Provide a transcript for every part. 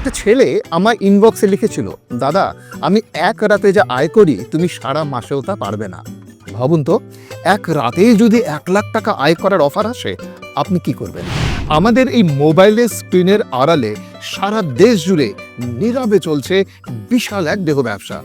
একটা ছেলে আমার ইনবক্সে লিখেছিল, দাদা, আমি এক রাতে যা আয় করি, তুমি সারা মাসেও তা পারবে না। ভাবুন তো, এক রাতেই যদি এক লাখ টাকা আয় করার অফার আসে, আপনি কি করবেন? আমাদের এই মোবাইলের স্ক্রিনের আড়ালে সারা দেশ জুড়ে নীরবে চলছে বিশাল এক দেহ ব্যবসা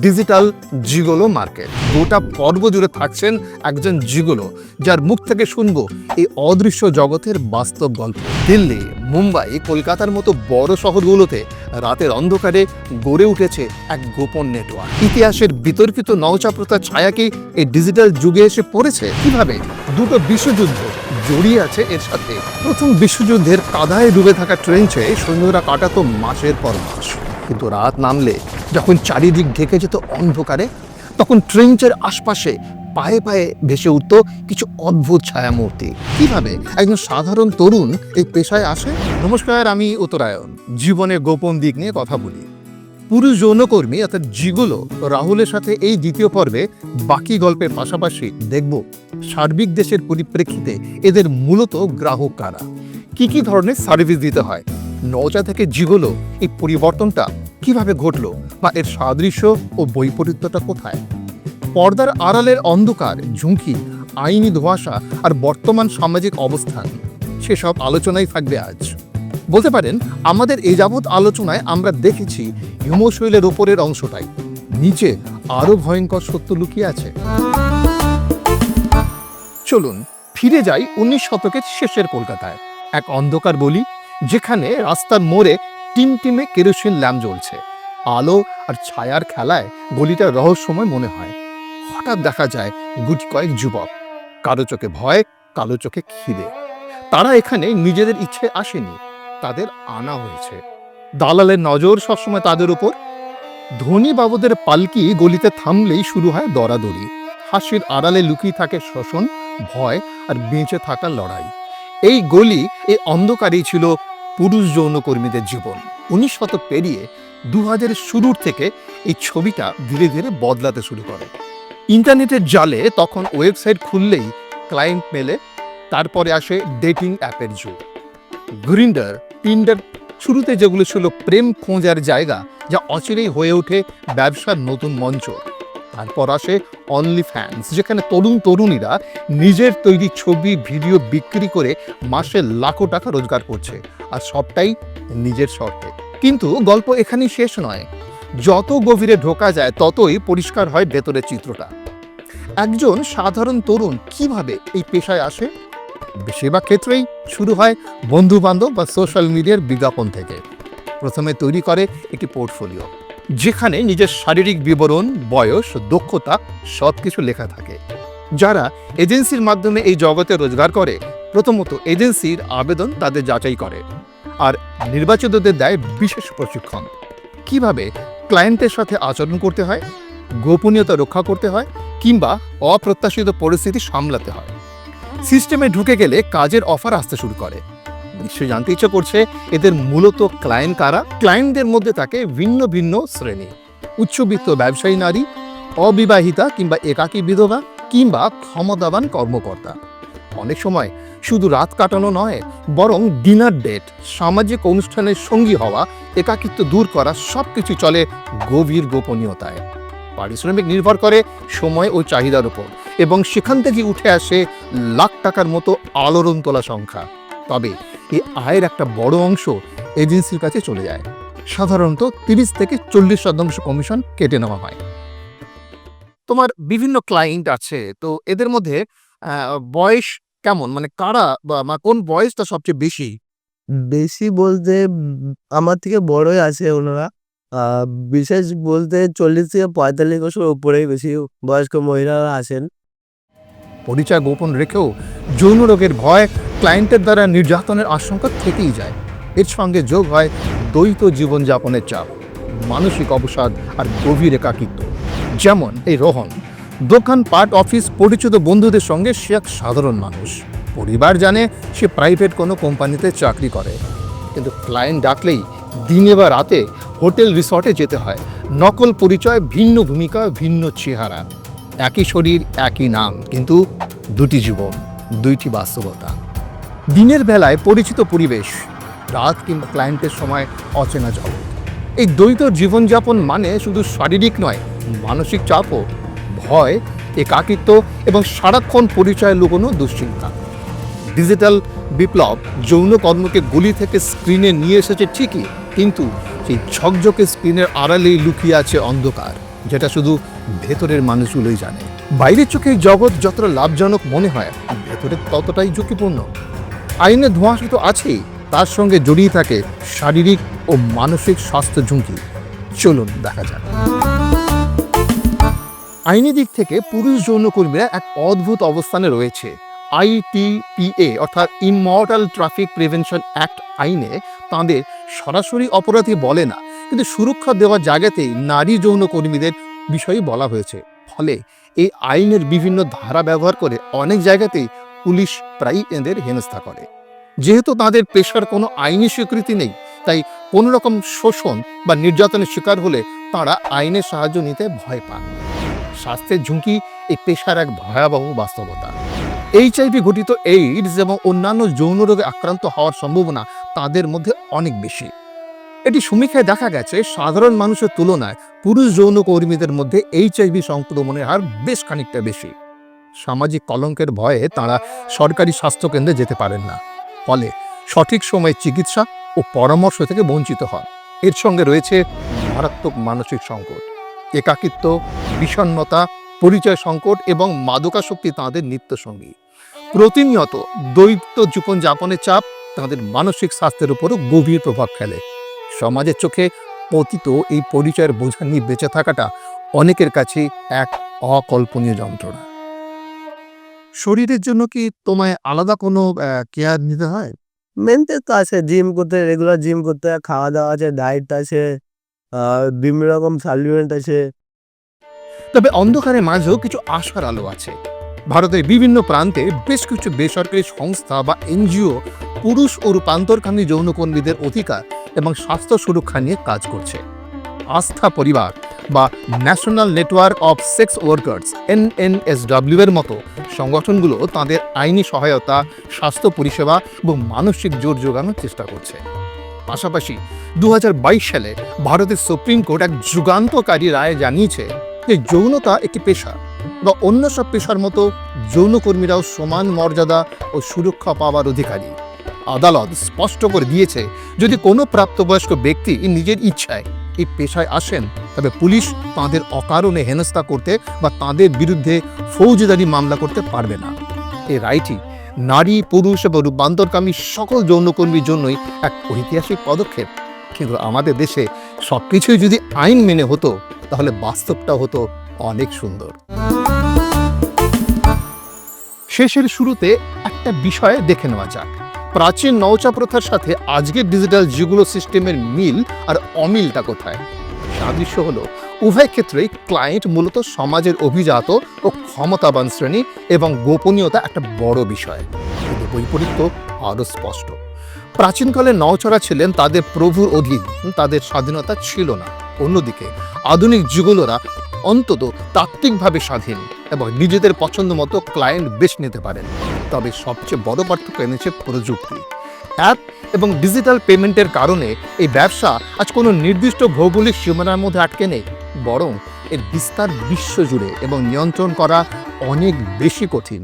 ডিজিটাল জিগোলো মার্কেট গোটা পর্ব জুড়ে থাকছেন একজন জিগোলো যার মুখ থেকে শুনব এই অদৃশ্য জগতের বাস্তব গল্প। দিল্লি, মুম্বাই, কলকাতার মতো বড় শহরগুলোতে রাতের অন্ধকারে গড়ে উঠেছে এক গোপন নেটওয়ার্ক ইতিহাসের বিতর্কিত নৌচাপ্রতার ছায়া কি এই ডিজিটাল যুগে এসে পড়েছে? কীভাবে? দুটো বিশ্বযুদ্ধ জড়িয়ে আছে এর সাথে। প্রথম বিশ্বযুদ্ধের কাদায় ডুবে থাকা ট্রেঞ্চে সৈন্যরা কাটাতো মাসের পর মাস। কিন্তু রাত নামলে, যখন চারিদিক ঢেকে যেত অন্ধকারে, তখন ট্রেঞ্চের আশপাশে পায়ে পায়ে ভেসে উঠত কিছু অদ্ভুত ছায়ামূর্তি। কীভাবে? একজন সাধারণ তরুণ এই পেশায় আসে? নমস্কার, আমি উত্তরায়ণ। জীবনে গোপন দিক নিয়ে কথা বলি। পুরুষ যৌনকর্মী অর্থাৎ জিগুলো রাহুলের সাথে এই দ্বিতীয় পর্বে বাকি গল্পের পাশাপাশি দেখব সার্বিক দেশের পরিপ্রেক্ষিতে এদের মূলত গ্রাহক কারা? কি কি ধরনের সার্ভিস দিতে হয়? নৌচা থেকে জিগুলো এই পরিবর্তনটা কীভাবে ঘটলো? বা এর সাদৃশ্য ও বৈপরীত্যটা কোথায়? পর্দার আড়ালের অন্ধকার, ঝুঁকি, আইনি ধোঁয়াশা আর বর্তমান সামাজিক অবস্থান, সেসব আলোচনাই থাকবে আজ। বলতে পারেন, আমাদের এই যাবৎ আলোচনায় আমরা দেখেছি হিমশৈলের ওপরের অংশটাই। নিচে আরও ভয়ঙ্কর সত্য লুকিয়ে আছে। চলুন, ফিরে যাই উনিশ শতকের শেষের কলকাতায়। এক অন্ধকার বলি যেখানে রাস্তার মোড়ে টিমটিমে কেরোসিন ল্যাম্প জ্বলছে। আলো আর ছায়ার খেলায় গলিটা রহস্যময় মনে হয়। হঠাৎ দেখা যায় গুটি কয়েক যুবক। কারও চোখে ভয়, কালো চোখে খিদে। তারা এখানে নিজেদের ইচ্ছে আসেনি। তাদের আনা হয়েছে। দালালের নজর সবসময় তাদের উপর। ধনী বাবুদের পালকি গলিতে থামলেই শুরু হয় দরাদরি। হাসির আড়ালে লুকিয়ে থাকে শোষণ, ভয় আর বেঁচে থাকার লড়াই। এই গলি এই অন্ধকারেই ছিল পুরুষ যৌনকর্মীদের জীবন। উনিশ শতক পেরিয়ে দু হাজারের শুরুর থেকে এই ছবিটা ধীরে ধীরে বদলাতে শুরু করে। ইন্টারনেটের জালে তখন ওয়েবসাইট খুললেই ক্লায়েন্ট মেলে, তারপরে আসে ডেটিং অ্যাপের যুগ। গ্রিন্ডার টিন্ডার শুরুতে যেগুলো ছিল প্রেম খোঁজার জায়গা, যা অচিরেই হয়ে ওঠে ব্যবসার নতুন মঞ্চ। তারপর আসে অনলি ফ্যান্স যেখানে তরুণ তরুণীরা নিজের তৈরি ছবি, ভিডিও বিক্রি করে মাসে লাখো টাকা রোজগার করছে, আর সবটাই নিজের শর্তে। কিন্তু গল্প এখানেই শেষ নয়। যত গভীরে ঢোকা যায়, ততই পরিষ্কার হয় ভেতরের চিত্রটা। একজন সাধারণ তরুণ কীভাবে এই পেশায় আসে? বেশিরভাগ ক্ষেত্রেই শুরু হয় বন্ধু বান্ধব বা সোশ্যাল মিডিয়ার বিজ্ঞাপন থেকে। প্রথমে তৈরি করে একটি পোর্টফোলিও যেখানে নিজের শারীরিক বিবরণ, বয়স, দক্ষতা সব কিছু লেখা থাকে। যারা এজেন্সির মাধ্যমে এই জগতে রোজগার করে, প্রথমত এজেন্সির আবেদন তাদের যাচাই করে আর নির্বাচিতদের দেয় বিশেষ প্রশিক্ষণ। কীভাবে ক্লায়েন্টের সাথে আচরণ করতে হয়, গোপনীয়তা রক্ষা করতে হয় কিংবা অপ্রত্যাশিত পরিস্থিতি সামলাতে হয়। সিস্টেমে ঢুকে গেলে কাজের অফার আসতে শুরু করে। নিশ্চয়ই জানতে ইচ্ছে করছে, এদের মূলত ক্লায়েন্ট কারা? ক্লায়েন্টদের মধ্যে থাকে ভিন্ন ভিন্ন শ্রেণি। উচ্চবিত্ত ব্যবসায়ী নারী, অবিবাহিতা কিংবা একাকী বিধবা কিংবা ক্ষমতাবান কর্মকর্তা। অনেক সময় শুধু রাত কাটানো নয়, বরং ডিনার ডেট সামাজিক অনুষ্ঠানের সঙ্গী হওয়া, একাকিত্ব দূর করা সব কিছু চলে গভীর গোপনীয়তায়। পারিশ্রমিক নির্ভর করে সময় ও চাহিদার উপর এবং সেখান থেকে উঠে আসে লাখ টাকার মতো আলোড়ন তোলা সংখ্যা। তবে এই আয়ের একটা বড় অংশ এজেন্সির কাছে চলে যায়। সাধারণত তিরিশ থেকে চল্লিশ শতাংশ কমিশন কেটে নেওয়া হয়। তোমার বিভিন্ন ক্লায়েন্ট আছে, তো এদের মধ্যে বয়স কেমন? মানে কারা বা কোন বয়সটা সবচেয়ে বেশি? বেশি বলতে আমার থেকে বড়ই আছে ওনারা। বিশেষ বলতে ৪০ থেকে ৪৫ বছর উপরেই বেশি বয়স্ক মহিলারা আসেন। পরিচয় গোপন রেখেও যৌন রোগের ভয় ক্লায়েন্টের দ্বারা নির্যাতনের আশঙ্কা থেকেই যায়। এর সঙ্গে যোগ হয় দ্বৈত জীবনযাপনের চাপ, মানসিক অবসাদ আর গভীর একাকিত্ব। যেমন এই রোহন, দোকান পাট অফিস, পরিচিত বন্ধুদের সঙ্গে সে এক সাধারণ মানুষ। পরিবার জানে সে প্রাইভেট কোনো কোম্পানিতে চাকরি করে। কিন্তু ক্লায়েন্ট ডাকলেই দিনে বা রাতে হোটেল রিসর্টে যেতে হয়। নকল পরিচয়, ভিন্ন ভূমিকা, ভিন্ন চেহারা। একই শরীর, একই নাম, কিন্তু দুটি জীবন, দুইটি বাস্তবতা। দিনের বেলায় পরিচিত পরিবেশ, রাত কিংবা ক্লায়েন্টের সময় অচেনা জগৎ। এই দ্বৈত জীবনযাপন মানে শুধু শারীরিক নয়, মানসিক চাপও, ভয়, একাকিত্ব এবং সারাক্ষণ পরিচয় লুকোনো দুশ্চিন্তা। ডিজিটাল বিপ্লব যৌন কর্মকে গুলি থেকে স্ক্রিনে নিয়ে এসেছে ঠিকই, কিন্তু সেই ঝকঝকে স্ক্রিনের আড়ালেই লুকিয়ে আছে অন্ধকার, যেটা শুধু ভেতরের মানুষগুলোই জানে। বাইরের চোখে জগৎ যতটা লাভজনক মনে হয়, ভেতরে ততটাই ঝুঁকিপূর্ণ। আইনের ধোঁয়াশা তো আছেই, তার সঙ্গে জড়িয়ে থাকে শারীরিক ও মানসিক স্বাস্থ্য ঝুঁকি। চলুন দেখা যাক। আইনি দিক থেকে পুরুষ যৌনকর্মীরা এক অদ্ভুত অবস্থানে রয়েছে। আইটিপিএ অর্থাৎ ইমর্টাল ট্রাফিক প্রিভেনশন অ্যাক্ট আইনে তাদের সরাসরি অপরাধী বলে না, কিন্তু সুরক্ষা দেওয়ার জায়গাতেই নারী যৌনকর্মীদের বিষয়ে বলা হয়েছে। ফলে এই আইনের বিভিন্ন ধারা ব্যবহার করে অনেক জায়গাতেই পুলিশ প্রায়ই এদের হেনস্থা করে। যেহেতু তাদের পেশার কোনো আইনি স্বীকৃতি নেই, তাই কোনো রকম শোষণ বা নির্যাতনের শিকার হলে তারা আইনের সাহায্য নিতে ভয় পান। স্বাস্থ্যের ঝুঁকি এই পেশার এক ভয়াবহ বাস্তবতা। এইচআইভি ঘটিত এইডস এবং অন্যান্য যৌন রোগে আক্রান্ত হওয়ার সম্ভাবনা তাদের মধ্যে অনেক বেশি। এটি সমীক্ষায় দেখা গেছে, সাধারণ মানুষের তুলনায় পুরুষ যৌন কর্মীদের মধ্যে এইচআইভি সংক্রমণের হার বেশ খানিকটা বেশি। সামাজিক কলঙ্কের ভয়ে তারা সরকারি স্বাস্থ্যকেন্দ্রে যেতে পারেন না। ফলে সঠিক সময়ে চিকিৎসা ও পরামর্শ থেকে বঞ্চিত হন। এর সঙ্গে রয়েছে মারাত্মক মানসিক সংকট, একাকিত্ব, বিষণ্ণতা পরিচয় সংকট এবং মাদকাসক্তি তাঁদের নিত্যসঙ্গী। প্রতিনিয়ত দৈত্য জীবনযাপনের চাপ তাদের মানসিক স্বাস্থ্যের উপরও গভীর প্রভাব ফেলে। সমাজের চোখে পতিত এই পরিচয়ের বোঝা নিয়ে বেঁচে থাকাটা অনেকের কাছে এক অকল্পনীয় যন্ত্রণা। শরীরের জন্য কি তোমায় আলাদা কোনো কেয়ার নিতে হয়? মেনটেন তো আছে জিম করতে রেগুলার জিম করতে হয় খাওয়া দাওয়া আছে ডায়েট আছে বিভিন্ন রকম সাপ্লিমেন্ট আছে। তবে অন্ধকারের মাঝেও কিছু আশার আলো আছে। ভারতের বিভিন্ন প্রান্তে বেশ কিছু বেসরকারি সংস্থা বা এনজিও পুরুষ ও রূপান্তরকামী যৌনকর্মীদের অধিকার এবং স্বাস্থ্য সুরক্ষা নিয়ে কাজ করছে। আস্থা পরিবার বা national network of sex workers NNSW এর মতো সংগঠনগুলো তাদের আইনি সহায়তা, স্বাস্থ্য পরিষেবা এবং মানসিক জোর যোগানোর চেষ্টা করছে। পাশাপাশি দু হাজার বাইশ সালে ভারতের সুপ্রিম কোর্ট এক যুগান্তকারী রায় জানিয়েছে যে যৌনতা একটি পেশা বা অন্য সব পেশার মতো যৌনকর্মীরাও সমান মর্যাদা ও সুরক্ষা পাওয়ার অধিকারী। আদালত স্পষ্ট করে দিয়েছে, যদি কোনো প্রাপ্তবয়স্ক ব্যক্তি নিজের ইচ্ছায় এই পেশায় আসেন, তবে পুলিশ তাঁদের অকারণে হেনস্থা করতে বা তাঁদের বিরুদ্ধে ফৌজদারি মামলা করতে পারবে না। এই রায়টি নারী, পুরুষ এবং রূপান্তরকামী সকল যৌনকর্মীর জন্যই এক ঐতিহাসিক পদক্ষেপ। কিন্তু আমাদের দেশে সবকিছুই যদি আইন মেনে হতো তাহলে বাস্তবটা হতো অনেক সুন্দর। শেষের শুরুতে একটা বিষয় দেখে নেওয়া যাক। প্রাচীন নৌচা প্রথার সাথে আজকের ডিজিটাল যেগুলো সিস্টেমের মিল আর অমিলটা কোথায়? সাদৃশ্য হলো, উভয় ক্ষেত্রেই ক্লায়েন্ট মূলত সমাজের অভিজাত ও ক্ষমতাবান শ্রেণি এবং গোপনীয়তা একটা বড় বিষয়। কিন্তু বৈপরীত্য আরও স্পষ্ট। প্রাচীনকালে নওচরা ছিলেন তাদের প্রভুর অধীন, তাদের স্বাধীনতা ছিল না। অন্যদিকে, আধুনিক যুগলরা অন্তত তাত্ত্বিকভাবে স্বাধীন এবং নিজেদের পছন্দ মতো ক্লায়েন্ট বেশ নিতে পারেন। তবে সবচেয়ে বড় পার্থক্য এনেছে প্রযুক্তি। অ্যাপ এবং ডিজিটাল পেমেন্টের কারণে এই ব্যবসা আজ কোনো নির্দিষ্ট ভৌগোলিক সীমানার মধ্যে আটকে নেই, বরং এর বিস্তার বিশ্বজুড়ে এবং নিয়ন্ত্রণ করা অনেক বেশি কঠিন।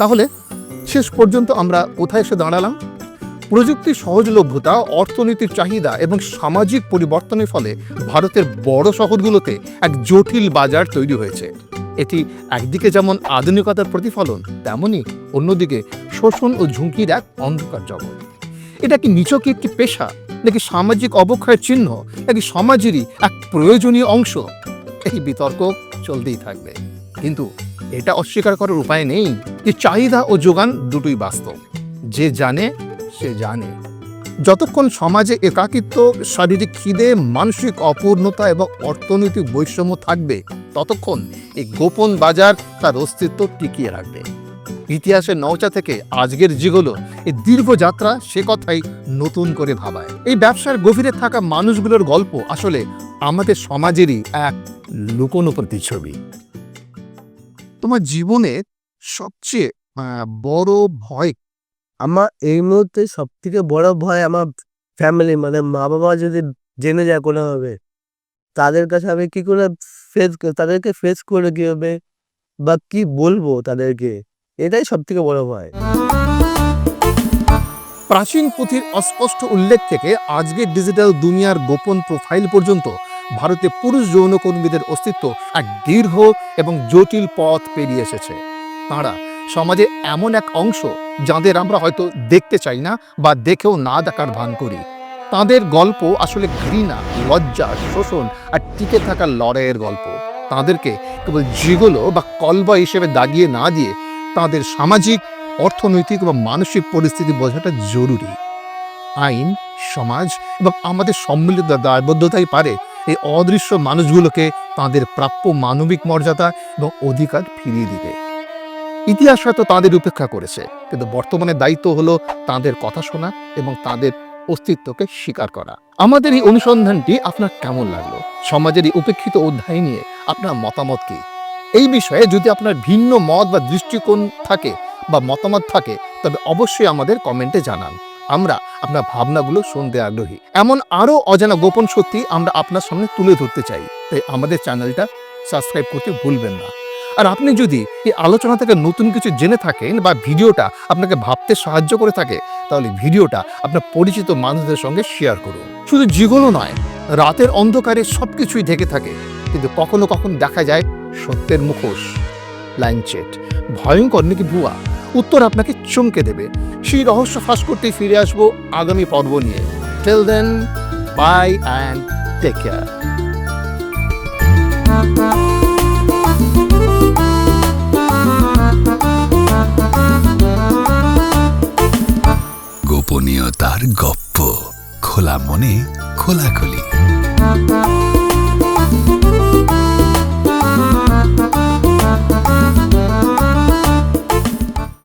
তাহলে শেষ পর্যন্ত আমরা কোথায় এসে দাঁড়ালাম? প্রযুক্তির সহজলভ্যতা, অর্থনীতির চাহিদা এবং সামাজিক পরিবর্তনের ফলে ভারতের বড় শহরগুলোতে এক জটিল বাজার তৈরি হয়েছে। এটি একদিকে যেমন আধুনিকতার প্রতিফলন, তেমনি অন্যদিকে শোষণ ও ঝুঁকির এক অন্ধকার জগৎ। এটা কি নিছক একটি পেশা, নাকি সামাজিক অবক্ষয়ের চিহ্ন, নাকি সমাজেরই এক প্রয়োজনীয় অংশ? এই বিতর্ক চলতেই থাকবে। কিন্তু এটা অস্বীকার করার উপায় নেই যে চাহিদা ও যোগান দুটোই বাস্তব। যে জানে সে জানে। যতক্ষণ সমাজে একাকিত্ব, শারীরিক খিদে, মানসিক অপূর্ণতা এবং অর্থনৈতিক বৈষম্য থাকবে, ততক্ষণ এই গোপন বাজার তার অস্তিত্ব টিকিয়ে রাখবে। ইতিহাসের নৌচা থেকে আজকের যেগুলো, এই দীর্ঘ যাত্রা সে কথাই নতুন করে ভাবায়। এই ব্যবসার গভীরে থাকা মানুষগুলোর গল্প আসলে আমাদের সমাজেরই এক লুকোনো প্রতিচ্ছবি তোমার জীবনে সবচেয়ে বড় ভয় আমার এই মুহূর্তে সব থেকে বড় ভয় আমার ফ্যামিলি মানে মা বাবা যদি জেনে যায় কোনোভাবে, তাদের কাছে আমি কি করে ফেস তাদেরকে ফেস করে কীভাবে বা কি বলব তাদেরকে? এটাই সব থেকে বড় ভয়। প্রাচীন পুঁথির অস্পষ্ট উল্লেখ থেকে আজকের ডিজিটাল দুনিয়ার গোপন প্রোফাইল পর্যন্ত ভারতে পুরুষ যৌনকর্মীদের অস্তিত্ব এক দীর্ঘ এবং জটিল পথ পেরিয়ে এসেছে। তাঁরা সমাজে এমন এক অংশ যাদের আমরা হয়তো দেখতে চাই না বা দেখেও না দেখার ভান করি। তাদের গল্প আসলে ঘৃণা, লজ্জা, শোষণ আর টিকে থাকার লড়াইয়ের গল্প। তাদেরকে কেবল জিগলো বা কলবা হিসেবে দাগিয়ে না দিয়ে তাদের সামাজিক, অর্থনৈতিক বা মানসিক পরিস্থিতি বোঝাটা জরুরি। আইন, সমাজ এবং আমাদের সম্মিলিত দায়বদ্ধতাই পারে এই অদৃশ্য মানুষগুলোকে তাদের প্রাপ্য মানবিক মর্যাদা এবং অধিকার ফিরিয়ে দিতে। ইতিহাস হয়তো তাদের উপেক্ষা করেছে, কিন্তু বর্তমানে দায়িত্ব হলো তাদের কথা শোনা এবং তাদের অস্তিত্বকে স্বীকার করা। আমাদের এই অনুসন্ধানটি আপনার কেমন লাগল? সমাজের এই উপেক্ষিত অধ্যায় নিয়ে আপনার মতামত কি? এই বিষয়ে যদি আপনার ভিন্ন মত বা দৃষ্টিকোণ থাকে বা মতামত থাকে, তবে অবশ্যই আমাদের কমেন্টে জানান। আমরা আপনার ভাবনাগুলো শুনতে আগ্রহী। এমন আরও অজানা গোপন সত্যি আমরা আপনার সামনে তুলে ধরতে চাই। তাই আমাদের চ্যানেলটা সাবস্ক্রাইব করতে ভুলবেন না। আর আপনি যদি এই আলোচনা থেকে নতুন কিছু জেনে থাকেন বা ভিডিওটা আপনাকে ভাবতে সাহায্য করে থাকে, তাহলে ভিডিওটা আপনার পরিচিত মানুষদের সঙ্গে শেয়ার করুন। শুধু জিগলো নয়, রাতের অন্ধকারে সব কিছুই ঢেকে থাকে, কিন্তু কখনো কখনো দেখা যায় সত্যের মুখোশ। লাইনচেট ভয়ঙ্কর নাকি ভুয়া? উত্তর আপনাকে চমকে দেবে। সেই রহস্য ফাঁস করতে ফিরে আসব আগামী পর্ব নিয়ে। Tell then bye and take care গপ্প খোলা মনে খোলাখুলি।